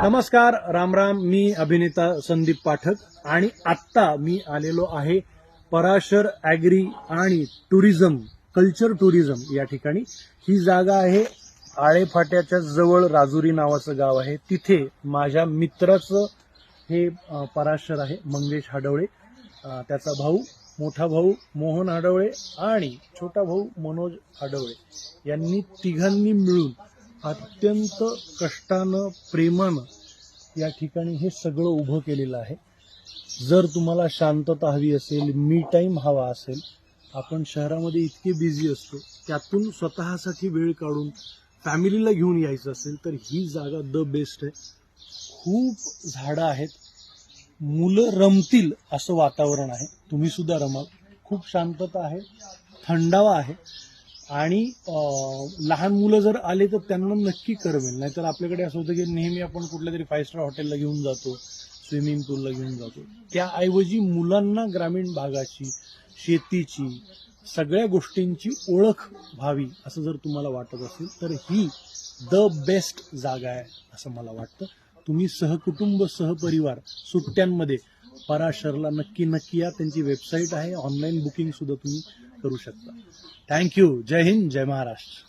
नमस्कार राम राम. मी अभिनेता संदीप पाठक आणि आत्ता मी आलेलो आहे पराशर ॲग्री आणि टुरिझम कल्चर टुरिझम या ठिकाणी. ही जागा आहे आळेफाट्याच्या जवळ राजुरी नावाचं गाव आहे. तिथे माझ्या मित्राचं हे पराशर आहे मंगेश हाडवळे. त्याचा भाऊ मोठा भाऊ मोहन हाडवळे आणि छोटा भाऊ मनोज हाडवळे. यांनी तिघांनी मिळून अत्यंत कष्टानं प्रेमानं या ठिकाणी हे सगळं उभं केलेलं आहे. जर तुम्हाला शांतता हवी असेल मी टाईम हवा असेल आपण शहरामध्ये इतके बिझी असतो त्यातून स्वतःसाठी वेळ काढून फॅमिलीला घेऊन यायचं असेल तर ही जागा द बेस्ट आहे. खूप झाडं आहेत. मुलं रमतील असं वातावरण आहे. तुम्ही सुद्धा रमाल. खूप शांतता आहे. थंडावा आहे. आणि लहान मुलं जर आले तर त्यांना नक्की करमेल नाहीतर आपल्याकडे असं होतं की नेहमी आपण कुठल्या तरी फाय स्टार हॉटेलला घेऊन जातो स्विमिंग पूलला घेऊन जातो. त्याऐवजी मुलांना ग्रामीण भागाची शेतीची सगळ्या गोष्टींची ओळख व्हावी असं जर तुम्हाला वाटत असेल तर ही द बेस्ट जागा आहे असं मला वाटतं. तुम्ही सहकुटुंब सहपरिवार सुट्ट्यांमध्ये पराशरला नक्की नक्की या. त्यांची वेबसाईट आहे. ऑनलाईन बुकिंग सुद्धा तुम्ही करू शकता. Thank you Jai Hind Jai Maharashtra.